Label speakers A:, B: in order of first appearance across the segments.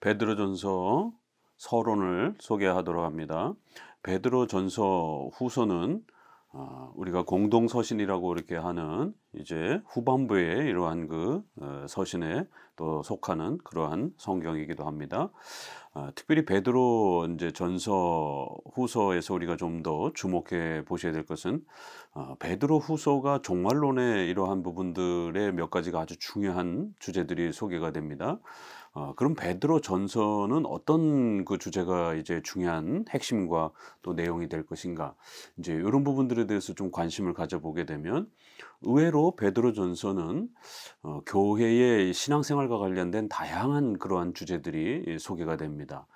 A: 베드로전서 서론을 소개하도록 합니다. 베드로전서 후서는 어, 우리가 공동 서신이라고 이렇게 하는 이제 후반부에 이러한 그 어, 서신에 또 속하는 그러한 성경이기도 합니다. 어, 특별히 베드로 이제 전서 후서에서 우리가 좀 더 주목해 보셔야 될 것은 어, 베드로 후서가 종말론의 이러한 부분들의 몇 가지가 아주 중요한 주제들이 소개가 됩니다. 어, 그럼 베드로 전서는 어떤 그 주제가 이제 중요한 핵심과 또 내용이 될 것인가? 이제 이런 부분들에 대해서 좀 관심을 가져보게 되면 의외로 베드로 전서는 어, 교회의 신앙생활과 관련된 다양한 그러한 주제들이 예, 소개가 됩니다.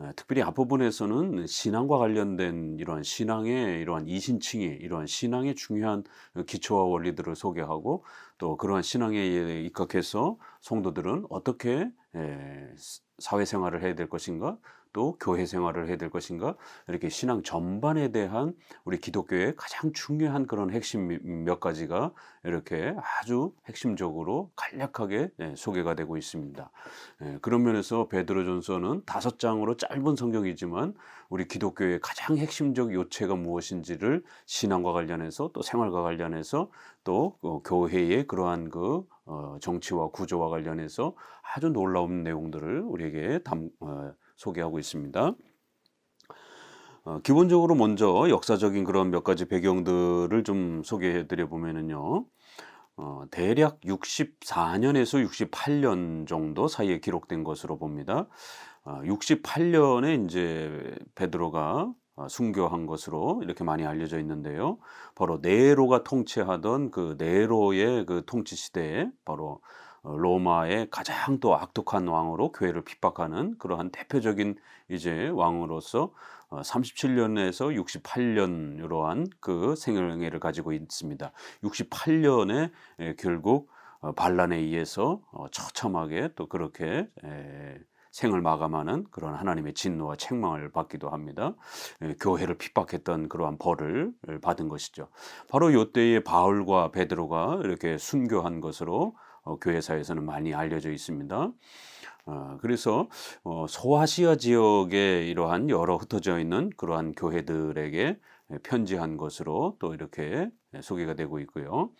A: 에, 특별히 앞부분에서는 신앙과 관련된 이러한 신앙의 이러한 이신칭이 이러한 신앙의 중요한 기초와 원리들을 소개하고 또 그러한 신앙에 입각해서 성도들은 어떻게 에, 사회생활을 해야 될 것인가 또 교회 생활을 해야 될 것인가 이렇게 신앙 전반에 대한 우리 기독교의 가장 중요한 그런 핵심 몇 가지가 이렇게 아주 핵심적으로 간략하게 예, 소개가 되고 있습니다. 예, 그런 면에서 베드로전서는 다섯 장으로 짧은 성경이지만 우리 기독교의 가장 핵심적 요체가 무엇인지를 신앙과 관련해서 또 생활과 관련해서 또 어, 교회의 그러한 그 어, 정치와 구조와 관련해서 아주 놀라운 내용들을 우리에게 담, 어, 소개하고 있습니다. 어, 기본적으로 먼저 역사적인 그런 몇 가지 배경들을 좀 소개해 드려 보면은요. 어, 대략 64년에서 68년 정도 사이에 기록된 것으로 봅니다. 어, 68년에 이제 베드로가 어, 순교한 것으로 이렇게 많이 알려져 있는데요. 바로 네로가 통치하던 그 네로의 그 통치 시대에 바로 어, 로마의 가장 또 악독한 왕으로 교회를 핍박하는 그러한 대표적인 이제 왕으로서 37년에서 68년 이러한 그 생활을 가지고 있습니다. 68년에 결국 어, 반란에 의해서 어, 처참하게 또 그렇게 생을 마감하는 그런 하나님의 진노와 책망을 받기도 합니다. 교회를 핍박했던 그러한 벌을 받은 것이죠. 바로 이때에 바울과 베드로가 이렇게 순교한 것으로 어, 교회사에서는 많이 알려져 있습니다. 어, 그래서 어, 소아시아 지역에 이러한 여러 흩어져 있는 그러한 교회들에게 편지한 것으로 또 이렇게 소개가 되고 있고요.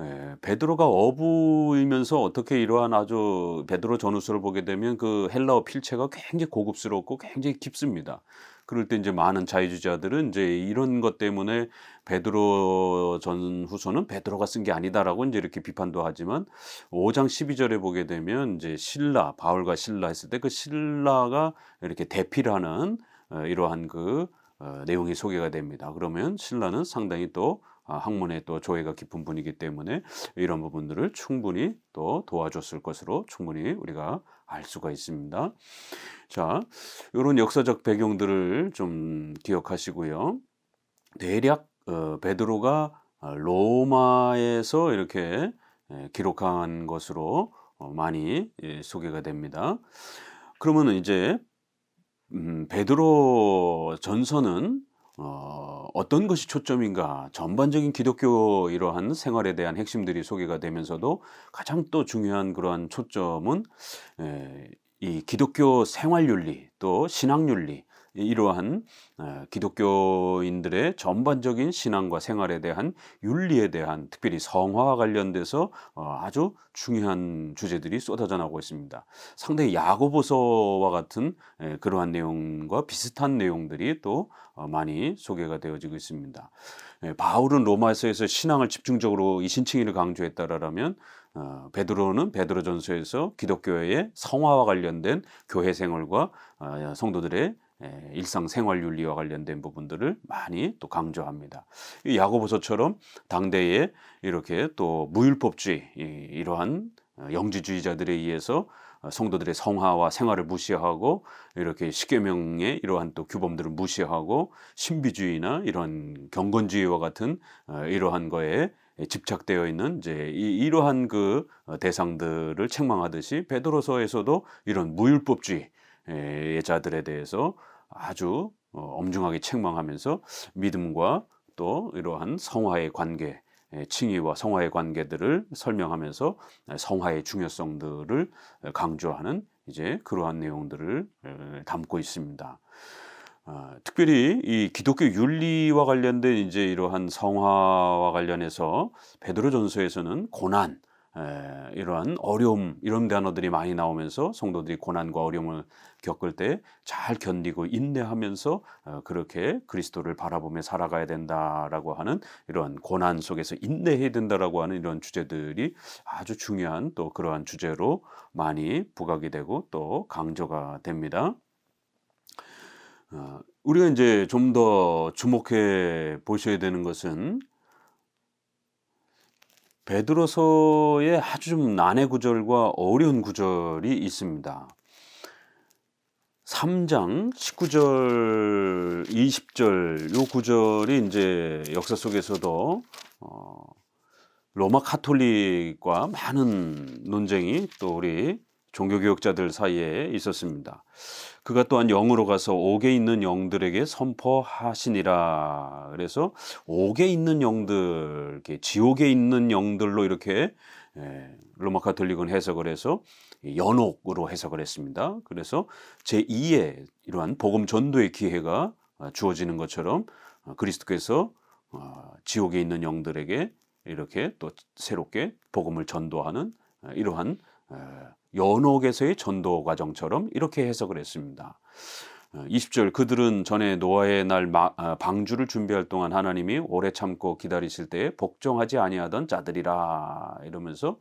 A: 에, 베드로가 어부이면서 어떻게 이러한 아주 베드로 전후서를 보게 되면 그 헬라어 필체가 굉장히 고급스럽고 굉장히 깊습니다. 그럴 때 이제 많은 자유주의자들은 이제 이런 것 때문에 베드로 전 후서는 베드로가 쓴 게 아니다라고 이제 이렇게 비판도 하지만 5장 12절에 보게 되면 이제 신라 바울과 신라 했을 때 그 신라가 이렇게 대필하는 어, 이러한 그 어, 내용이 소개가 됩니다. 그러면 신라는 상당히 또 아, 학문에 또 조예가 깊은 분이기 때문에 이런 부분들을 충분히 또 도와줬을 것으로 충분히 우리가 알 수가 있습니다. 자, 이런 역사적 배경들을 좀 기억하시고요. 대략 어, 베드로가 로마에서 이렇게 예, 기록한 것으로 어, 많이 예, 소개가 됩니다. 그러면 이제 음, 베드로 전서는 어, 어떤 것이 초점인가? 전반적인 기독교 이러한 생활에 대한 핵심들이 소개가 되면서도 가장 또 중요한 그러한 초점은 에, 이 기독교 생활 윤리 또 신앙윤리 이러한 어, 기독교인들의 전반적인 신앙과 생활에 대한 윤리에 대한 특별히 성화와 관련돼서 어, 아주 중요한 주제들이 쏟아져 나오고 있습니다. 상당히 야고보서와 같은 그러한 내용과 비슷한 내용들이 또 어, 많이 소개가 되어지고 있습니다. 바울은 로마서에서 신앙을 집중적으로 이 신칭의를 강조했다라면 베드로는 베드로전서에서 기독교의 성화와 관련된 교회 생활과 성도들의 일상생활 윤리와 관련된 부분들을 많이 또 강조합니다. 야고보서처럼 당대에 이렇게 또 무율법주의 이러한 어, 영지주의자들에 의해서 어, 성도들의 성화와 생활을 무시하고 이렇게 십계명의 이러한 또 규범들을 무시하고 신비주의나 이런 경건주의와 같은 어, 이러한 거에 집착되어 있는 이제 이러한 그 대상들을 책망하듯이 베드로서에서도 이런 무율법주의 자들에 대해서 아주 어, 엄중하게 책망하면서 믿음과 또 이러한 성화의 관계, 칭의와 성화의 관계들을 설명하면서 성화의 중요성들을 강조하는 이제 그러한 내용들을 에, 담고 있습니다. 아, 특별히 이 기독교 윤리와 관련된 이제 이러한 성화와 관련해서 베드로전서에서는 고난, 에, 이러한 어려움 이런 단어들이 많이 나오면서 성도들이 고난과 어려움을 겪을 때 잘 견디고 인내하면서 어, 그렇게 그리스도를 바라보며 살아가야 된다라고 하는 이러한 고난 속에서 인내해야 된다라고 하는 이런 주제들이 아주 중요한 또 그러한 주제로 많이 부각이 되고 또 강조가 됩니다. 어, 우리가 이제 좀 더 주목해 보셔야 되는 것은 베드로서의 아주 좀 난해 구절과 어려운 구절이 있습니다. 3장 19절, 20절 요 구절이 이제 역사 속에서도 어, 로마 카톨릭과 많은 논쟁이 또 우리 종교교육자들 사이에 있었습니다. 그가 또한 영으로 가서 옥에 있는 영들에게 선포하시니라. 그래서 옥에 있는 영들, 지옥에 있는 영들로 이렇게 예, 로마 카톨릭은 해석을 해서 연옥으로 해석을 했습니다. 그래서 제2의 이러한 복음 전도의 기회가 주어지는 것처럼 그리스도께서 어, 지옥에 있는 영들에게 이렇게 또 새롭게 복음을 전도하는 이러한 어, 연옥에서의 전도 과정처럼 이렇게 해석을 했습니다. 20절 어, 그들은 전에 노아의 날 아, 방주를 준비할 동안 하나님이 오래 참고 기다리실 때에 복종하지 아니하던 자들이라 이러면서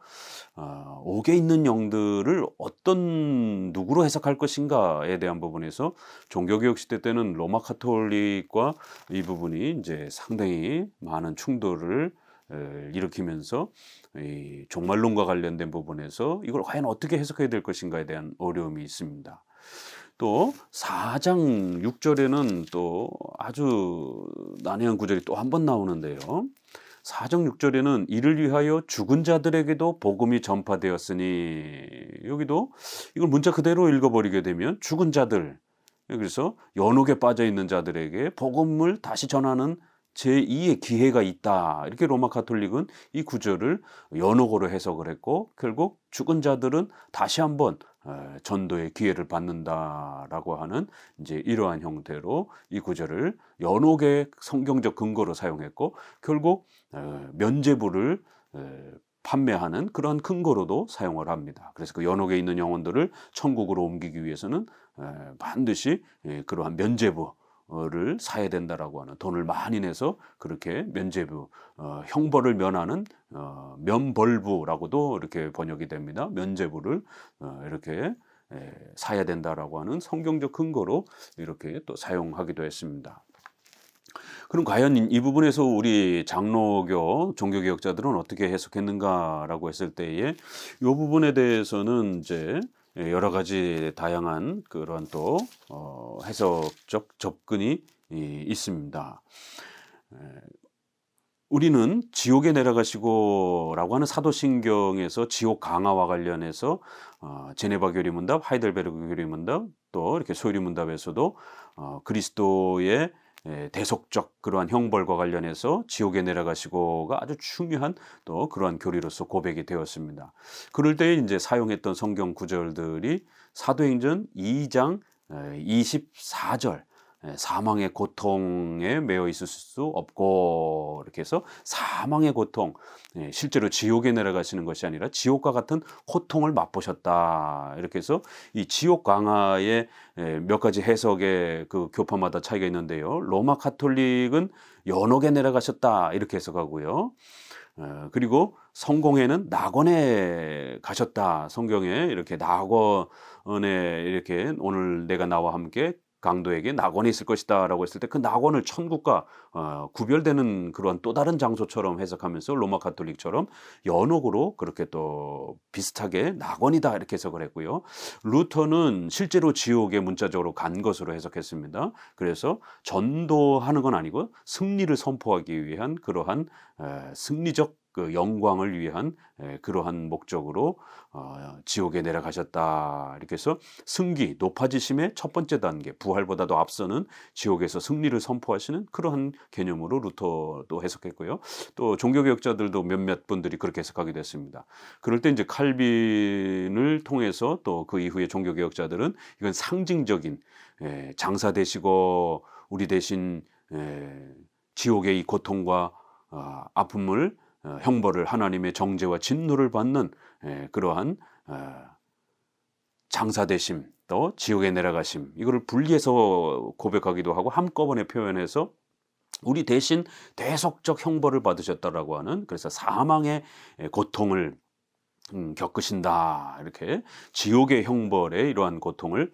A: 어, 옥에 있는 영들을 어떤 누구로 해석할 것인가에 대한 부분에서 종교개혁 시대 때는 로마 카톨릭과 이 부분이 이제 상당히 많은 충돌을 일으키면서 이 종말론과 관련된 부분에서 이걸 과연 어떻게 해석해야 될 것인가에 대한 어려움이 있습니다. 또 4장 6절에는 또 아주 난해한 구절이 또 한 번 나오는데요. 4장 6절에는 이를 위하여 죽은 자들에게도 복음이 전파되었으니 여기도 이걸 문자 그대로 읽어버리게 되면 죽은 자들 그래서 연옥에 빠져 있는 자들에게 복음을 다시 전하는 제2의 기회가 있다. 이렇게 로마 카톨릭은 이 구절을 연옥으로 해석을 했고 결국 죽은 자들은 다시 한번 전도의 기회를 받는다라고 하는 이제 이러한 형태로 이 구절을 연옥의 성경적 근거로 사용했고 결국 면제부를 판매하는 그런 근거로도 사용을 합니다. 그래서 그 연옥에 있는 영혼들을 천국으로 옮기기 위해서는 반드시 예, 그러한 면제부 를 사야 된다라고 하는 돈을 많이 내서 그렇게 면제부 어, 형벌을 면하는 어, 면벌부라고도 이렇게 번역이 됩니다. 면제부를 어, 이렇게 에, 사야 된다라고 하는 성경적 근거로 이렇게 또 사용하기도 했습니다. 그럼 과연 이 부분에서 우리 장로교 종교개혁자들은 어떻게 해석했는가라고 했을 때에 이 부분에 대해서는 이제 예, 여러 가지 다양한 그런 또 어, 해석적 접근이 이, 있습니다. 에, 우리는 지옥에 내려가시고라고 하는 사도신경에서 지옥 강화와 관련해서 어, 제네바 교리문답, 하이델베르그 교리문답, 또 이렇게 소리문답에서도 어, 그리스도의 예, 대속적 그러한 형벌과 관련해서 지옥에 내려가시고가 아주 중요한 또 그러한 교리로서 고백이 되었습니다. 그럴 때 이제 사용했던 성경 구절들이 사도행전 2장 24절 예, 사망의 고통에 매여 있을 수 없고 이렇게 해서 사망의 고통 예, 실제로 지옥에 내려가시는 것이 아니라 지옥과 같은 고통을 맛보셨다. 이렇게 해서 이 지옥 강화의 예, 몇 가지 해석의 그 교파마다 차이가 있는데요. 로마 카톨릭은 연옥에 내려가셨다. 이렇게 해석하고요. 어, 그리고 성공회는 낙원에 가셨다. 성경에 이렇게 낙원에 이렇게 오늘 내가 나와 함께 강도에게 낙원이 있을 것이다라고 했을 때 그 낙원을 천국과 어, 구별되는 그런 또 다른 장소처럼 해석하면서 로마 카톨릭처럼 연옥으로 그렇게 또 비슷하게 낙원이다 이렇게 해석을 했고요. 루터는 실제로 지옥에 문자적으로 간 것으로 해석했습니다. 그래서 전도하는 건 아니고 승리를 선포하기 위한 그러한 에, 승리적 그 영광을 위한 에, 그러한 목적으로 어, 지옥에 내려가셨다. 이렇게 해서 승기, 높아지심의 첫 번째 단계, 부활보다도 앞서는 지옥에서 승리를 선포하시는 그러한 개념으로 루터도 해석했고요. 또 종교개혁자들도 몇몇 분들이 그렇게 해석하게 됐습니다. 그럴 때 이제 칼빈을 통해서 또 그 이후에 종교개혁자들은 이건 상징적인 에, 장사 되시고 우리 대신 에, 지옥의 이 고통과 어, 아픔을 어, 형벌을 하나님의 정죄와 진노를 받는 에, 그러한 어, 장사되심 또 지옥에 내려가심 이거를 분리해서 고백하기도 하고 한꺼번에 표현해서 우리 대신 대속적 형벌을 받으셨다라고 하는 그래서 사망의 고통을 음, 겪으신다. 이렇게 지옥의 형벌에 이러한 고통을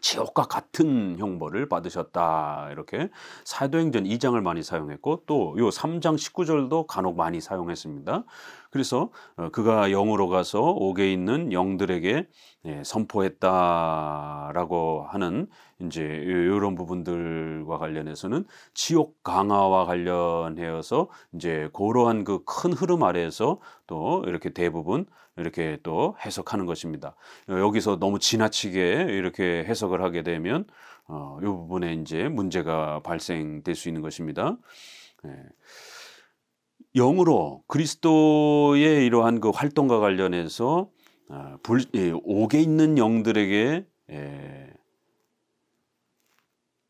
A: 지옥과 같은 형벌을 받으셨다. 이렇게 사도행전 2장을 많이 사용했고 또 요 3장 19절도 간혹 많이 사용했습니다. 그래서 어, 그가 영으로 가서 옥에 있는 영들에게 예, 선포했다라고 하는 이제 이런 부분들과 관련해서는 지옥 강화와 관련해서 이제 그러한 그 큰 흐름 아래에서 또 이렇게 대부분 이렇게 또 해석하는 것입니다. 여기서 너무 지나치게 이렇게 해석을 하게 되면 어, 이 부분에 이제 문제가 발생될 수 있는 것입니다. 예. 영으로 그리스도의 이러한 그 활동과 관련해서 어, 불, 예, 옥에 있는 영들에게 예,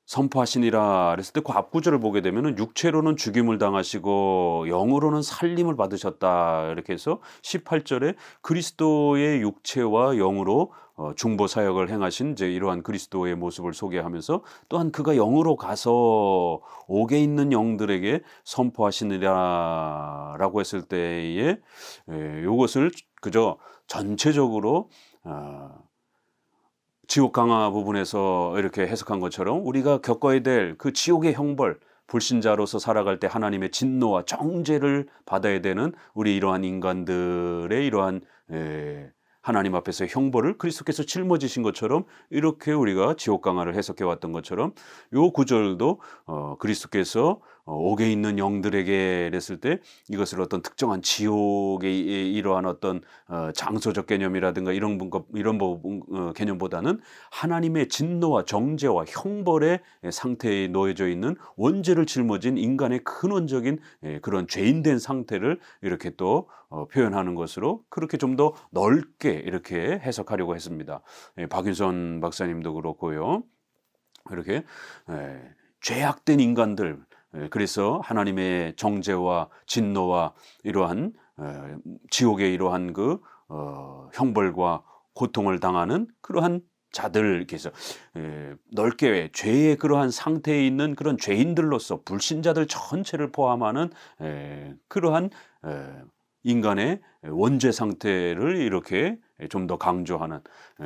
A: 선포하시니라 그랬을 때 그 앞구절을 보게 되면은 육체로는 죽임을 당하시고 영으로는 살림을 받으셨다. 이렇게 해서 18절에 그리스도의 육체와 영으로 어, 중보 사역을 행하신 이제 이러한 그리스도의 모습을 소개하면서 또한 그가 영으로 가서 옥에 있는 영들에게 선포하시느라라고 했을 때에 에, 이것을 그저 전체적으로 어, 지옥 강화 부분에서 이렇게 해석한 것처럼 우리가 겪어야 될 그 지옥의 형벌, 불신자로서 살아갈 때 하나님의 진노와 정죄를 받아야 되는 우리 이러한 인간들의 이러한 에, 하나님 앞에서 형벌을 그리스도께서 짊어지신 것처럼 이렇게 우리가 지옥 강화를 해석해 왔던 것처럼 요 구절도 어, 그리스도께서 어, 옥에 있는 영들에게 했을 때 이것을 어떤 특정한 지옥의 이러한 어떤 어, 장소적 개념이라든가 이런 분 이런 부분 어, 개념보다는 하나님의 진노와 정죄와 형벌의 상태에 놓여져 있는 원죄를 짊어진 인간의 근원적인 예, 그런 죄인된 상태를 이렇게 또 어, 표현하는 것으로 그렇게 좀 더 넓게 이렇게 해석하려고 했습니다. 예, 박윤선 박사님도 그렇고요. 이렇게 예, 죄악된 인간들 예, 그래서 하나님의 정죄와 진노와 이러한 지옥의 이러한 그 어, 형벌과 고통을 당하는 그러한 자들 이렇게 해서 넓게 죄의 그러한 상태에 있는 그런 죄인들로서 불신자들 전체를 포함하는 그러한 인간의 원죄 상태를 이렇게 좀 더 강조하는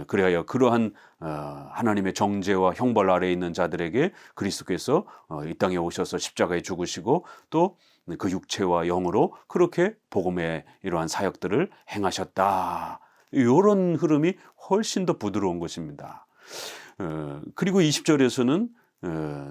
A: 그래야 그러한 어, 하나님의 정죄와 형벌 아래에 있는 자들에게 그리스도께서 어, 이 땅에 오셔서 십자가에 죽으시고 또 그 육체와 영으로 그렇게 복음의 이러한 사역들을 행하셨다. 이런 흐름이 훨씬 더 부드러운 것입니다. 어, 그리고 20절에서는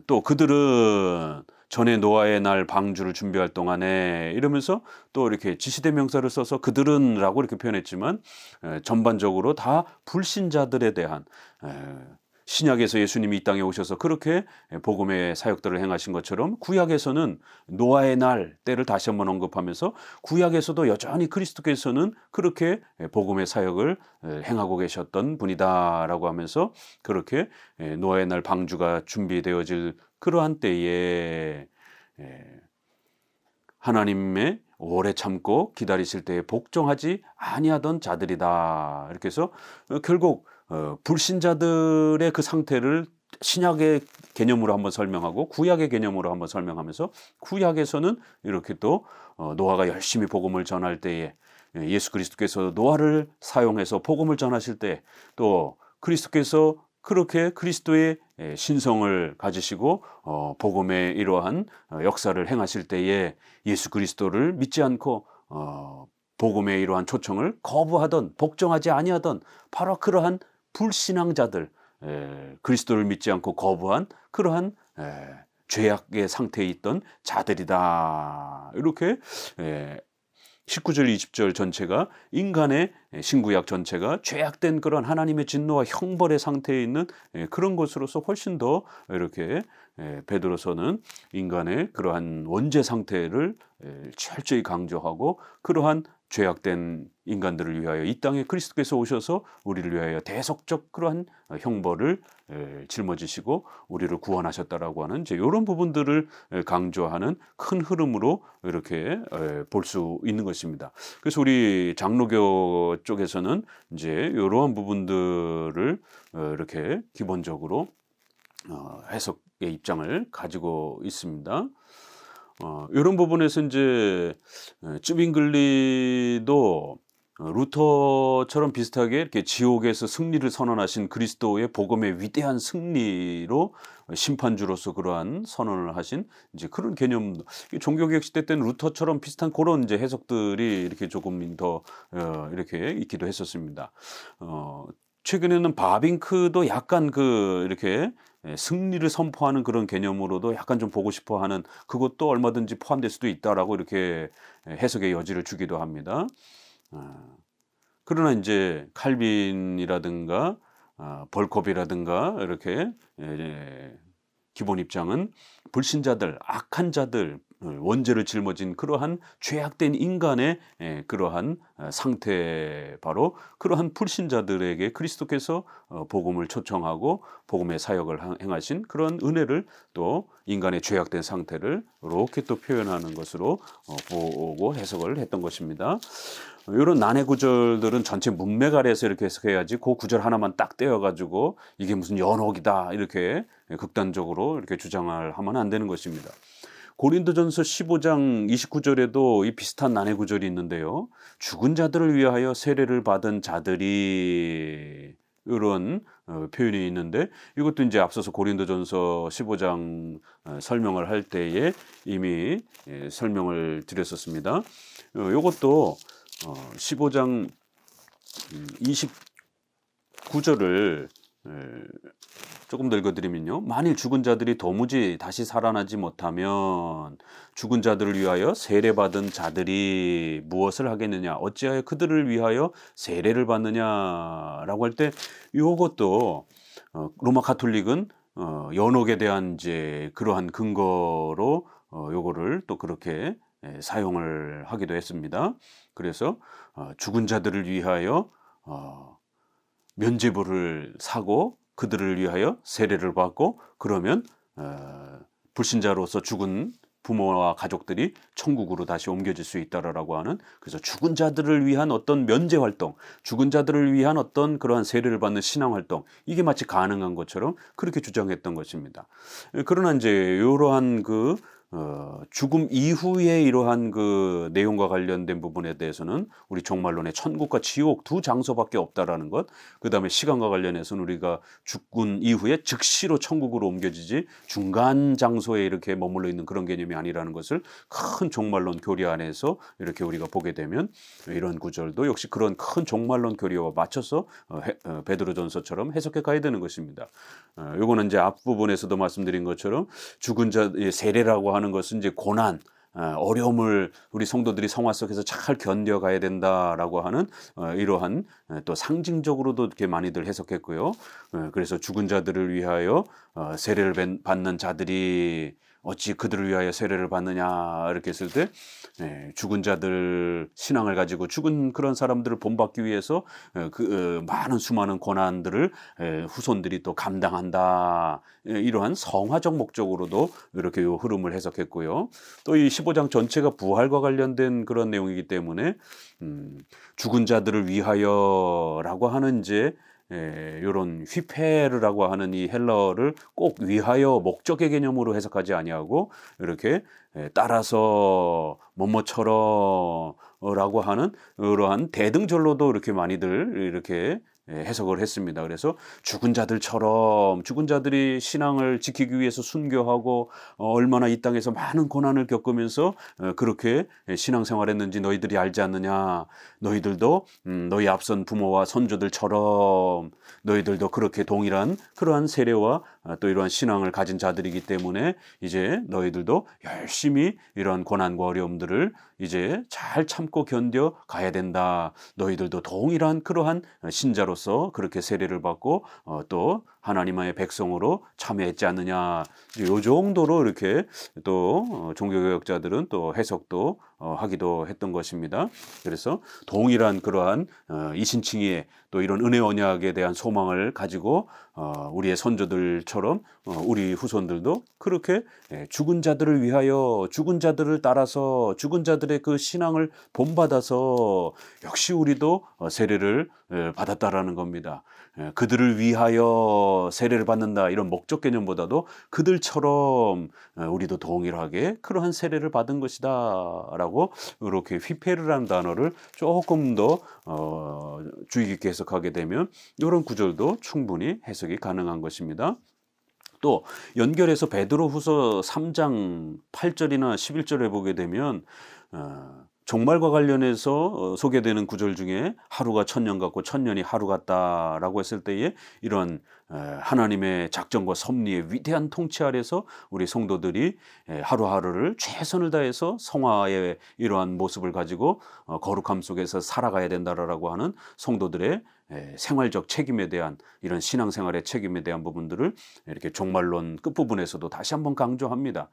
A: 또 그들은 전에 노아의 날 방주를 준비할 동안에 이러면서 또 이렇게 지시대명사를 써서 그들은라고 이렇게 표현했지만 에, 전반적으로 다 불신자들에 대한 에, 신약에서 예수님이 이 땅에 오셔서 그렇게 복음의 사역들을 행하신 것처럼 구약에서는 노아의 날 때를 다시 한번 언급하면서 구약에서도 여전히 그리스도께서는 그렇게 복음의 사역을 행하고 계셨던 분이다라고 하면서 그렇게 노아의 날 방주가 준비되어질 그러한 때에 하나님의 오래 참고 기다리실 때에 복종하지 아니하던 자들이다. 이렇게 해서 어, 결국 어, 불신자들의 그 상태를 신약의 개념으로 한번 설명하고 구약의 개념으로 한번 설명하면서 구약에서는 이렇게 또 어, 노아가 열심히 복음을 전할 때에 예, 예수 그리스도께서 노아를 사용해서 복음을 전하실 때 또 그리스도께서 그렇게 그리스도의 예, 신성을 가지시고 어, 복음의 이러한 어, 역사를 행하실 때에 예수 그리스도를 믿지 않고 어, 복음의 이러한 초청을 거부하던 복종하지 아니하던 바로 그러한 불신앙자들 에, 예, 그리스도를 믿지 않고 거부한 그러한 에, 죄악의 상태에 있던 자들이다. 이렇게 에, 19절 20절 전체가 인간의 신구약 전체가 죄악된 그런 하나님의 진노와 형벌의 상태에 있는 예, 그런 것으로서 훨씬 더 이렇게 예, 베드로서는 인간의 그러한 원죄 상태를 예, 철저히 강조하고 그러한 죄악된 인간들을 위하여 이 땅에 그리스도께서 오셔서 우리를 위하여 대속적 그러한 형벌을 짊어지시고 우리를 구원하셨다라고 하는 이제 이런 부분들을 강조하는 큰 흐름으로 이렇게 볼 수 있는 것입니다. 그래서 우리 장로교 쪽에서는 이제 이러한 부분들을 어, 이렇게 기본적으로 어, 해석의 입장을 가지고 있습니다. 어, 이런 부분에서 이제 쯔빙글리도 어, 루터처럼 비슷하게 이렇게 지옥에서 승리를 선언하신 그리스도의 복음의 위대한 승리로 심판주로서 그러한 선언을 하신 이제 그런 개념 종교개혁 시대 때는 루터처럼 비슷한 그런 이제 해석들이 이렇게 조금 더 어, 이렇게 있기도 했었습니다. 어, 최근에는 바빙크도 약간 그 이렇게 예, 승리를 선포하는 그런 개념으로도 약간 좀 보고 싶어 하는 그것도 얼마든지 포함될 수도 있다라고 이렇게 해석의 여지를 주기도 합니다. 아, 그러나 이제 칼빈이라든가 아, 벌컵이라든가 이렇게 예, 기본 입장은 불신자들, 악한 자들, 원죄를 짊어진 그러한 죄악된 인간의 예, 그러한 어, 상태 바로 그러한 불신자들에게 그리스도께서 어, 복음을 초청하고 복음의 사역을 행하신 그런 은혜를 또 인간의 죄악된 상태를 이렇게 또 표현하는 것으로 어, 보고 해석을 했던 것입니다. 이런 난해 구절들은 전체 문맥 아래에서 이렇게 해석해야지 그 구절 하나만 딱 떼어가지고 이게 무슨 연옥이다 이렇게 극단적으로 이렇게 주장을 하면 안 되는 것입니다. 고린도전서 15장 29절에도 이 비슷한 난해 구절이 있는데요. 죽은 자들을 위하여 세례를 받은 자들이 이런 어, 표현이 있는데 이것도 이제 앞서서 고린도전서 15장 어, 설명을 할 때에 이미 예, 설명을 드렸었습니다. 어, 이것도 어, 15장 29절을 음, 조금 더 읽어드리면요. 만일 죽은 자들이 도무지 다시 살아나지 못하면 죽은 자들을 위하여 세례받은 자들이 무엇을 하겠느냐? 어찌하여 그들을 위하여 세례를 받느냐라고 할 때 이것도 어, 로마 카톨릭은 어, 연옥에 대한 이제 그러한 근거로 어, 요거를 또 그렇게 예, 사용을 하기도 했습니다. 그래서 어, 죽은 자들을 위하여 어, 면죄부를 사고 그들을 위하여 세례를 받고 그러면 어, 불신자로서 죽은 부모와 가족들이 천국으로 다시 옮겨질 수 있다라고 하는 그래서 죽은 자들을 위한 어떤 면제 활동, 죽은 자들을 위한 어떤 그러한 세례를 받는 신앙 활동 이게 마치 가능한 것처럼 그렇게 주장했던 것입니다. 그러나 이제 이러한 그 어, 죽음 이후에 이러한 그 내용과 관련된 부분에 대해서는 우리 종말론의 천국과 지옥 두 장소밖에 없다라는 것, 그 다음에 시간과 관련해서는 우리가 죽군 이후에 즉시로 천국으로 옮겨지지 중간 장소에 이렇게 머물러 있는 그런 개념이 아니라는 것을 큰 종말론 교리 안에서 이렇게 우리가 보게 되면 이런 구절도 역시 그런 큰 종말론 교리와 맞춰서 어, 어, 베드로전서처럼 해석해 가야 되는 것입니다. 요거는 이제 앞부분에서도 말씀드린 것처럼 죽은 자 세례라고 하는 하는 것은 이제 고난, 어, 어려움을 우리 성도들이 성화 속에서 잘 견뎌가야 된다라고 하는 어, 이러한 어, 또 상징적으로도 이렇게 많이들 해석했고요. 그래서 죽은 자들을 위하여 세례를 받는 자들이 어찌 그들을 위하여 세례를 받느냐 이렇게 했을 때 예, 죽은 자들 신앙을 가지고 죽은 그런 사람들을 본받기 위해서 예, 그 어, 많은 수많은 고난들을 예, 후손들이 또 감당한다 예, 이러한 성화적 목적으로도 이렇게 요 흐름을 해석했고요. 또 이 15장 전체가 부활과 관련된 그런 내용이기 때문에 음, 죽은 자들을 위하여라고 하는 이제 예, 이런 휘페르라고 하는 이 헬러를 꼭 위하여 목적의 개념으로 해석하지 아니하고 이렇게 예, 따라서 뭐뭐처럼라고 하는 이러한 대등절로도 이렇게 많이들 이렇게 예, 해석을 했습니다. 그래서 죽은 자들처럼 죽은 자들이 신앙을 지키기 위해서 순교하고 어, 얼마나 이 땅에서 많은 고난을 겪으면서 어, 그렇게 신앙생활했는지 너희들이 알지 않느냐? 너희들도 음, 너희 앞선 부모와 선조들처럼 너희들도 그렇게 동일한 그러한 세례와 아, 또 이러한 신앙을 가진 자들이기 때문에 이제 너희들도 열심히 이러한 고난과 어려움들을 이제 잘 참고 견뎌 가야 된다. 너희들도 동일한 그러한 신자로서 그렇게 세례를 받고 어, 또 하나님의 백성으로 참여했지 않느냐. 요 정도로 이렇게 또 어, 종교개혁자들은 또 해석도 어, 하기도 했던 것입니다. 그래서 동일한 그러한 어, 이신칭의 또 이런 은혜 언약에 대한 소망을 가지고 어, 우리의 선조들처럼 어, 우리 후손들도 그렇게 예, 죽은 자들을 위하여 죽은 자들을 따라서 죽은 자들의 그 신앙을 본받아서 역시 우리도 어, 세례를 예, 받았다라는 겁니다. 예, 그들을 위하여 세례를 받는다 이런 목적 개념보다도 그들처럼 어, 우리도 동일하게 그러한 세례를 받은 것이다라고 이렇게 휘페르라는 단어를 조금 더 어, 주의 깊게 해석하게 되면 이런 구절도 충분히 해석이 가능한 것입니다. 또 연결해서 베드로후서 3장 8절이나 11절에 보게 되면 어, 종말과 관련해서 어, 소개되는 구절 중에 하루가 천년 같고 천년이 하루 같다라고 했을 때에 이런 에, 하나님의 작정과 섭리의 위대한 통치 아래서 우리 성도들이 에, 하루하루를 최선을 다해서 성화의 이러한 모습을 가지고 어, 거룩함 속에서 살아가야 된다라고 하는 성도들의 에, 생활적 책임에 대한 이런 신앙생활의 책임에 대한 부분들을 이렇게 종말론 끝부분에서도 다시 한번 강조합니다.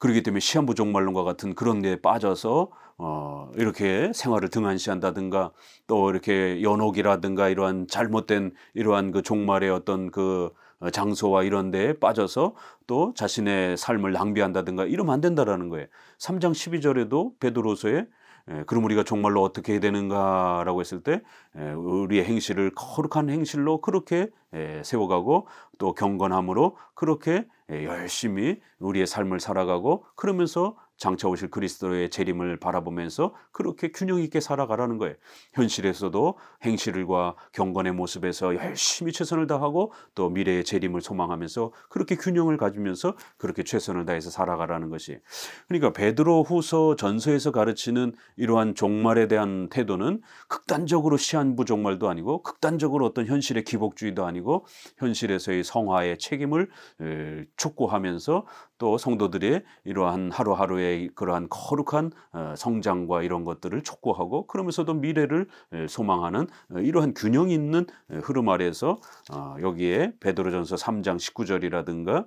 A: 아, 그렇기 때문에 시한부 종말론과 같은 그런 데 빠져서 어 이렇게 생활을 등한시한다든가 또 이렇게 연옥이라든가 이러한 잘못된 이러한 그 종말의 어떤 그 어, 장소와 이런 데에 빠져서 또 자신의 삶을 낭비한다든가 이러면 안 된다라는 거예요. 3장 12절에도 베드로서에 에, 그럼 우리가 정말로 어떻게 해야 되는가라고 했을 때 에, 우리의 행실을 거룩한 행실로 그렇게 에, 세워가고 또 경건함으로 그렇게 에, 열심히 우리의 삶을 살아가고 그러면서 장차 오실 그리스도의 재림을 바라보면서 그렇게 균형 있게 살아가라는 거예요. 현실에서도 행실과 경건의 모습에서 열심히 최선을 다하고 또 미래의 재림을 소망하면서 그렇게 균형을 가지면서 그렇게 최선을 다해서 살아가라는 것이. 그러니까 베드로 후서 전서에서 가르치는 이러한 종말에 대한 태도는 극단적으로 시한부 종말도 아니고 극단적으로 어떤 현실의 기복주의도 아니고 현실에서의 성화의 책임을 에, 촉구하면서 또 성도들의 이러한 하루하루의 그러한 거룩한 어, 성장과 이런 것들을 촉구하고 그러면서도 미래를 에, 소망하는 어, 이러한 균형 있는 에, 흐름 아래서 어, 여기에 베드로전서 3장 19절이라든가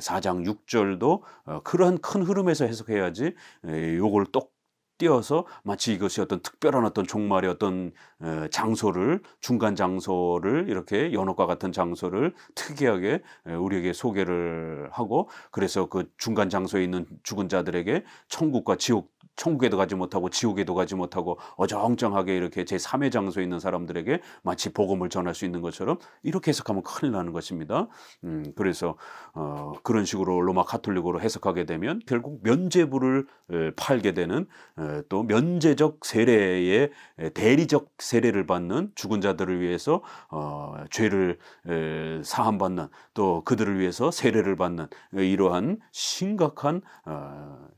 A: 4장 6절도 어, 그러한 큰 흐름에서 해석해야지 에, 요걸 똑 띄어서 마치 이것이 어떤 특별한 어떤 종말의 어떤 에, 장소를 중간 장소를 이렇게 연옥과 같은 장소를 특이하게 에, 우리에게 소개를 하고 그래서 그 중간 장소에 있는 죽은 자들에게 천국과 지옥 천국에도 가지 못하고 지옥에도 가지 못하고 어정쩡하게 이렇게 제 3의 장소에 있는 사람들에게 마치 복음을 전할 수 있는 것처럼 이렇게 해석하면 큰일 나는 것입니다. 음, 그래서 어, 그런 식으로 로마 카톨릭으로 해석하게 되면 결국 면죄부를 에, 팔게 되는 에, 또 면제적 세례의 에, 대리적 세례를 받는 죽은 자들을 위해서 어, 죄를 에, 사함받는 또 그들을 위해서 세례를 받는 에, 이러한 심각한 어,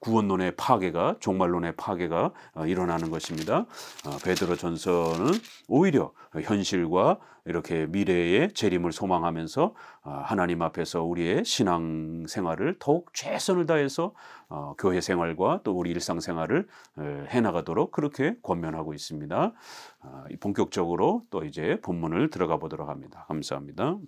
A: 구원론의 파괴가 종말론의 파괴가 어, 일어나는 것입니다. 어, 베드로 전서는 오히려 현실과 이렇게 미래의 재림을 소망하면서 어, 하나님 앞에서 우리의 신앙 생활을 더욱 최선을 다해서 어, 교회 생활과 또 우리 일상 생활을 에, 해나가도록 그렇게 권면하고 있습니다. 어, 본격적으로 또 이제 본문을 들어가 보도록 합니다. 감사합니다.